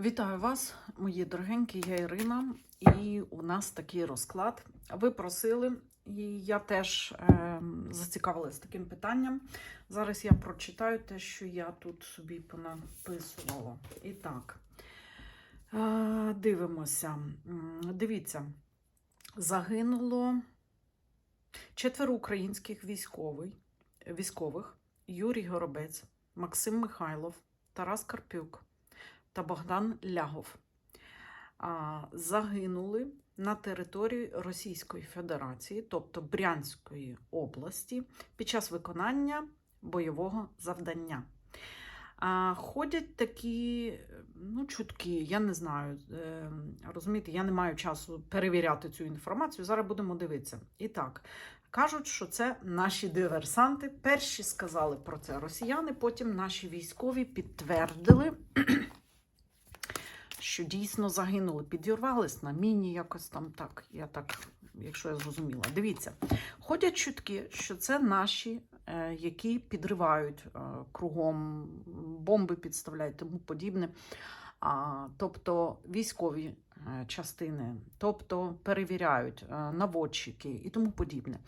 Вітаю вас, мої дорогенькі, я Ірина, і у нас такий розклад. Ви просили, і я теж е, зацікавилась таким питанням. Зараз я прочитаю те, що я тут собі понаписувала. І так, е, дивимося. Дивіться, загинуло четверо українських військових, військових Юрій Горобець, Максим Михайлов, Тарас Карпюк та Богдан Лягов загинули на території Російської Федерації, тобто Брянської області, під час виконання бойового завдання. Ходять такі ну, чутки, я не знаю. е, Розумієте, я не маю часу перевіряти цю інформацію. Зараз будемо дивитися. І так, кажуть, що це наші диверсанти. Перші сказали про це росіяни, потім наші військові підтвердили що дійсно загинули, підірвались на міні, якось там так. Я так, якщо я зрозуміла. Дивіться, ходять чутки, що це наші, е, які підривають е, кругом, бомби підставляють, тому подібне. А, тобто військові е, частини, тобто перевіряють наводчики і тому подібне.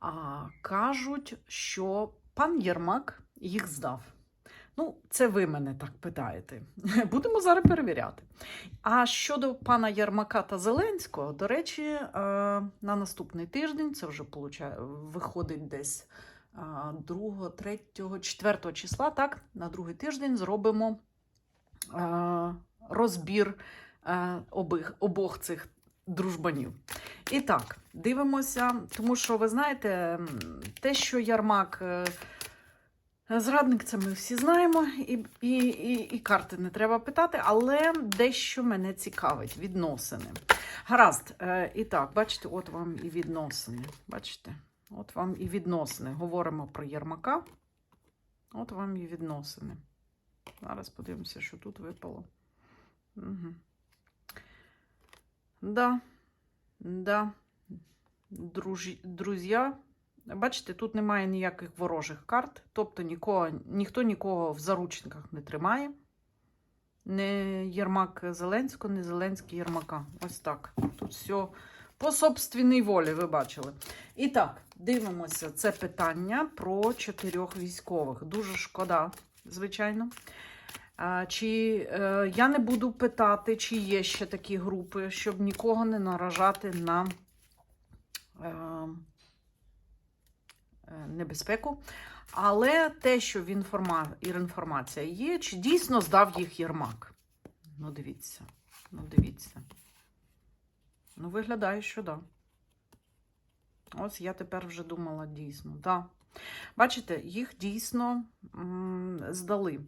А, кажуть, що пан Єрмак їх здав. Ну, це ви мене так питаєте. Будемо зараз перевіряти. А щодо пана Ярмака та Зеленського, до речі, е, на наступний тиждень, це вже виходить десь 2, 3, 4 числа, так, на другий тиждень зробимо е, розбір е, обох цих дружбанів. І так, дивимося, тому що ви знаєте, те, що Ярмак. Зрадник це ми всі знаємо, і, і, і, і карти не треба питати, але дещо мене цікавить відносини. Гаразд, е, і так, бачите, от вам і відносини. Бачите? От вам і відносини. Говоримо про Єрмака. От вам і відносини. Зараз подивимося, що тут випало. Угу. Да, да. Друзі, Бачите, тут немає ніяких ворожих карт, тобто нікого, ніхто нікого в заручниках не тримає. Не Єрмак Зеленського, не Зеленський Єрмака. Ось так. Тут все по собственній волі, ви бачили. І так, дивимося це питання про чотирьох військових. Дуже шкода, звичайно. Чи е, я не буду питати, чи є ще такі групи, щоб нікого не наражати на. Е, небезпеку. Але те, що в інформа... інформація є, чи дійсно здав їх Єрмак? Ну, дивіться. Ну, дивіться. Ну, виглядає, що да. Ось я тепер вже думала дійсно. Да. Бачите, їх дійсно здали.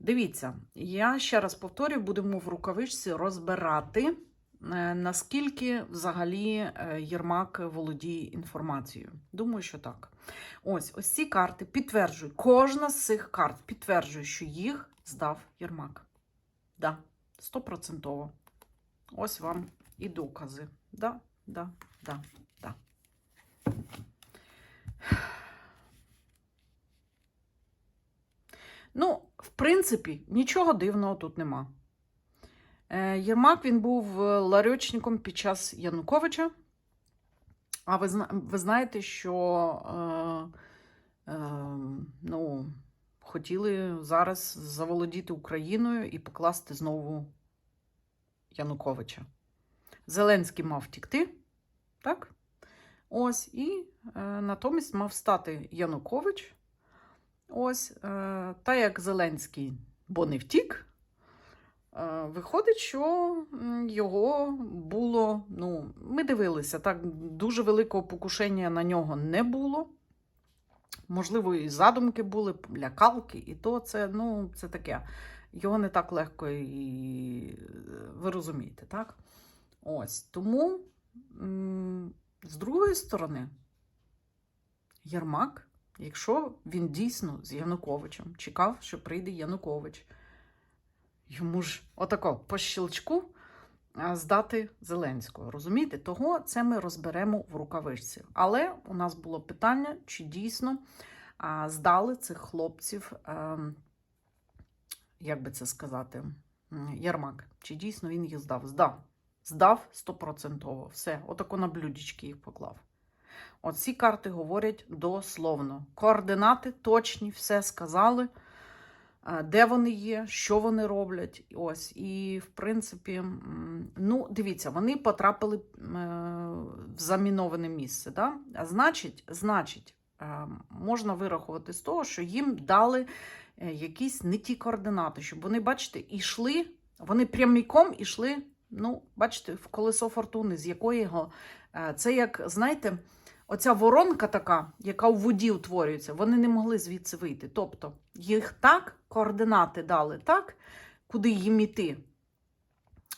Дивіться, я ще раз повторюю, будемо в рукавичці розбирати. Е, Наскільки взагалі е, Єрмак володіє інформацією? Думаю, що так. Ось ось ці карти підтверджують, кожна з цих карт підтверджує, що їх здав Єрмак. Да, стопроцентово. Ось вам і докази. Да, да, да, да. Ну, в принципі, нічого дивного тут нема. Е, Єрмак він був е, ларьочником під час Януковича. А ви, ви знаєте, що е, е, ну, хотіли зараз заволодіти Україною і покласти знову Януковича. Зеленський мав втікти, так? Ось, і е, натомість мав стати Янукович. Ось, е, та як Зеленський, бо не втік. Е, Виходить, що його було. Ну, ми дивилися, так дуже великого покушення на нього не було. Можливо, і задумки були, лякалки, і то це, ну, це таке. Його не так легко і ви розумієте, так? Ось. Тому, з другої сторони, Єрмак, якщо він дійсно з Януковичем чекав, що прийде Янукович, йому ж отако по щелчку здати Зеленського. Розумієте? Того це ми розберемо в рукавичці. Але у нас було питання, чи дійсно здали цих хлопців, як би це сказати, Ярмак. Чи дійсно він їх здав? Здав. Здав стопроцентово. Все, отако на блюдечки їх поклав. Оці карти говорять дословно. Координати точні, все сказали, де вони є, що вони роблять. Ось. І, в принципі, ну, дивіться, вони потрапили е, в заміноване місце. Да? А значить, значить, е, можна вирахувати з того, що їм дали е, якісь не ті координати, щоб вони, бачите, ішли, вони пряміком ішли, ну, бачите, в колесо фортуни, з е, Це як, знаєте, оця воронка така, яка у воді утворюється, вони не могли звідси вийти. Тобто їх так, координати дали так, куди їм іти,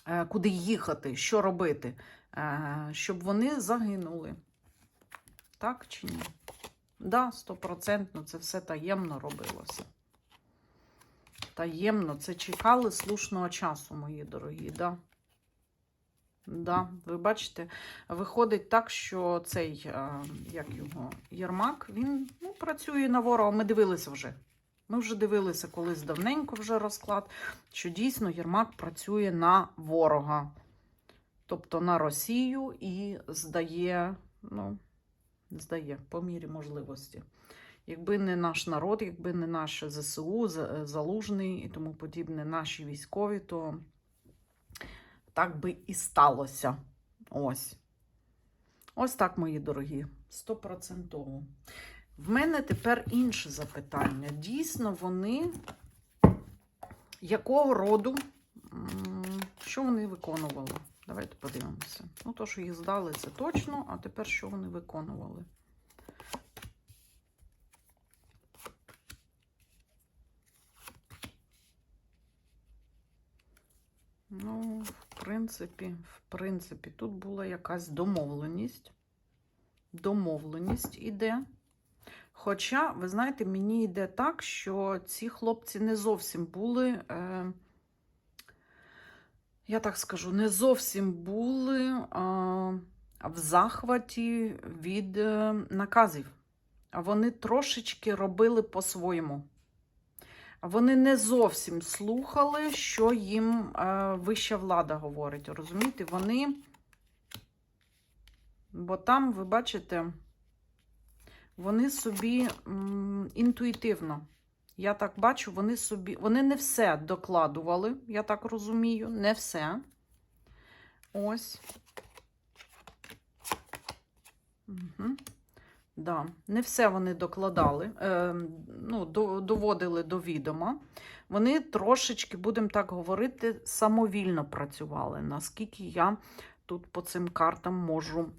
е, куди їхати, що робити, е, щоб вони загинули. Так чи ні? Да, стопроцентно це все таємно робилося. Таємно, це чекали слушного часу, мої дорогі, да. Да, ви бачите, виходить так, що цей, е, як його, Єрмак, він ну, працює на ворога. Ми дивилися вже. Ми вже дивилися колись давненько вже розклад, що дійсно Єрмак працює на ворога, тобто на Росію і здає, ну, здає по мірі можливості. Якби не наш народ, якби не наше ЗСУ, Залужний і тому подібне, наші військові, то так би і сталося. Ось. Ось так, мої дорогі, стопроцентово. В мене тепер інше запитання. Дійсно, вони якого роду, що вони виконували? Давайте подивимося. Ну, то, що їх здали, це точно, а тепер що вони виконували? Ну, принципі, в принципі, тут була якась домовленість. Домовленість іде. Хоча, ви знаєте, мені йде так, що ці хлопці не зовсім були, е, я так скажу, не зовсім були е, в захваті від е, наказів. Вони трошечки робили по-своєму. Вони не зовсім слухали, що їм е, вища влада говорить. Розумієте, вони. Бо там, ви бачите, вони собі інтуїтивно. Я так бачу, вони собі. Вони не все докладували, я так розумію, не все. Ось. Угу. Да, не все вони докладали, е, ну, до, доводили до відома. Вони трошечки, будемо так говорити, самовільно працювали, наскільки я тут по цим картам можу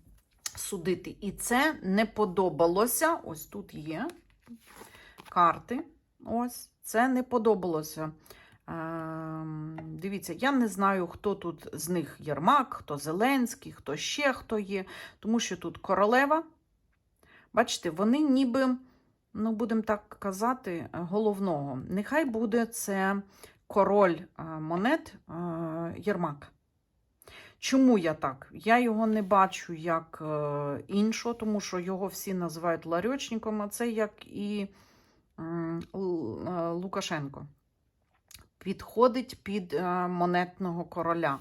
судити. І це не подобалося. Ось тут є карти. Ось, це не подобалося. Е, дивіться, я не знаю, хто тут з них Єрмак, хто Зеленський, хто ще хто є, тому що тут королева. Бачите, вони ніби, ну, будемо так казати, головного. Нехай буде це король е, монет е, Єрмак. Чому я так? Я його не бачу як е, іншого, тому що його всі називають ларьочником, а це як і е, Лукашенко. Підходить під е, монетного короля.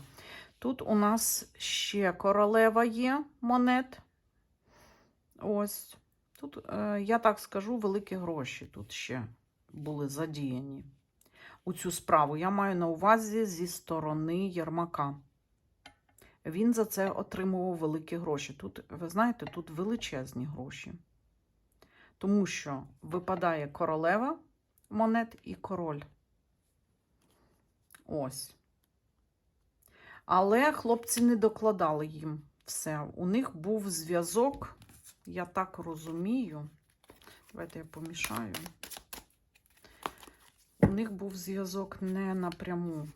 Тут у нас ще королева є монет. Ось. Тут, е, я так скажу, великі гроші тут ще були задіяні у цю справу. Я маю на увазі зі сторони Єрмака. Він за це отримував великі гроші. Тут, ви знаєте, тут величезні гроші. Тому що випадає королева монет і король. Ось. Але хлопці не докладали їм все. У них був зв'язок, я так розумію. Давайте я помішаю. У них був зв'язок не напряму.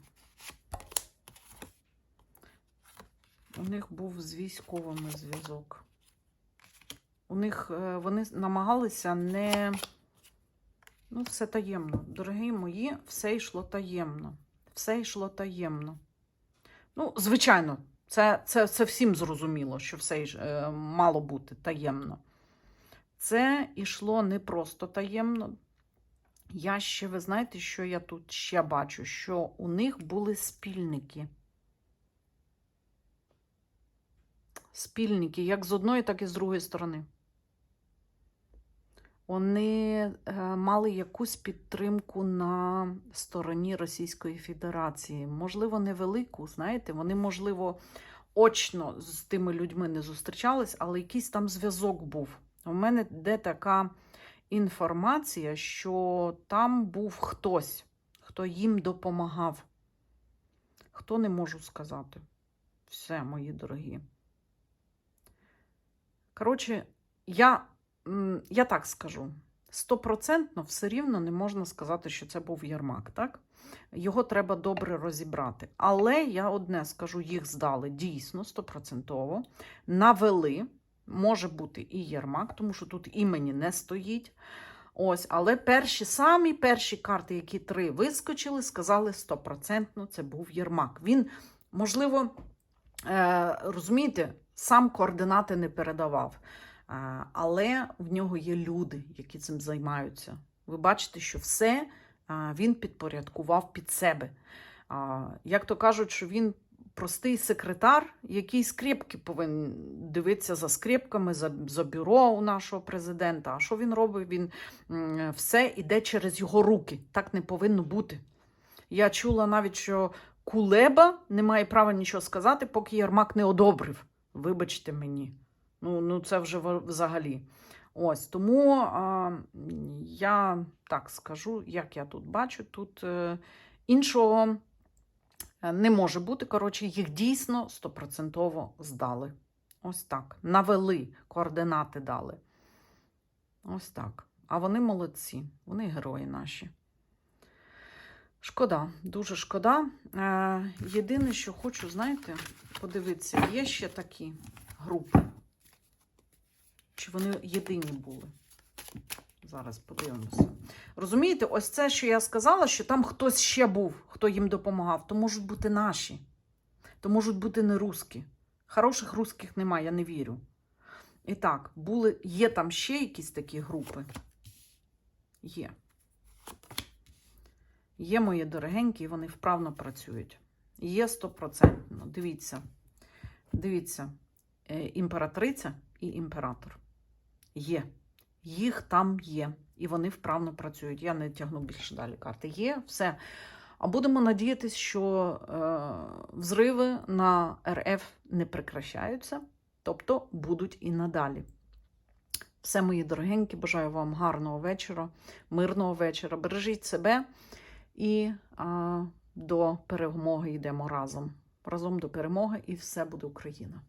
У них був з військовими зв'язок. У них е, вони намагалися не. Ну, все таємно. Дорогі мої, все йшло таємно. Все йшло таємно. Ну, звичайно, це, це, це всім зрозуміло, що все е, мало бути таємно. Це йшло не просто таємно. Я ще, ви знаєте, що я тут ще бачу? Що у них були спільники. Спільники, як з одної, так і з другої сторони. Вони е, мали якусь підтримку на стороні Російської Федерації. Можливо, невелику, знаєте, вони, можливо, очно з тими людьми не зустрічались, але якийсь там зв'язок був. У мене де така інформація, що там був хтось, хто їм допомагав. Хто не можу сказати. Все, мої дорогі. Коротше, я, я так скажу. Стопроцентно все рівно не можна сказати, що це був Єрмак, так? Його треба добре розібрати. Але я одне скажу: їх здали дійсно стопроцентово, навели. Може бути і Єрмак, тому що тут імені не стоїть. Ось, але перші самі перші карти, які три вискочили, сказали стопроцентно, це був Єрмак. Він, можливо, е, розумієте, сам координати не передавав. Але в нього є люди, які цим займаються. Ви бачите, що все він підпорядкував під себе. Як то кажуть, що він простий секретар, який скрепки повинен дивитися за скрепками, за, за бюро у нашого президента. А що він робить? Він все йде через його руки. Так не повинно бути. Я чула навіть, що Кулеба не має права нічого сказати, поки Єрмак не одобрив. Вибачте мені. Ну, ну це вже взагалі. Ось тому а, я так скажу, як я тут бачу, тут е, іншого е, не може бути. Коротше, їх дійсно стопроцентово здали. Ось так. Навели, координати дали. Ось так. А вони молодці, вони герої наші. Шкода, дуже шкода. Е, єдине, що хочу, знаєте, подивитися, є ще такі групи. Чи вони єдині були? Зараз подивимося. Розумієте, ось це, що я сказала, що там хтось ще був, хто їм допомагав, то можуть бути наші, то можуть бути не русські. Хороших русських немає, я не вірю. І так, були, є там ще якісь такі групи. Є. Є мої дорогенькі, вони вправно працюють. Є стопроцентно. Дивіться. Дивіться, е, імператриця і імператор. Є. Їх там є. І вони вправно працюють. Я не тягну більше далі карти. Є, все. А будемо надіятися, що е, взриви на РФ не прекращаються, тобто будуть і надалі. Все, мої дорогенькі, бажаю вам гарного вечора, мирного вечора. Бережіть себе і а, до перемоги йдемо разом. Разом до перемоги, і все буде Україна.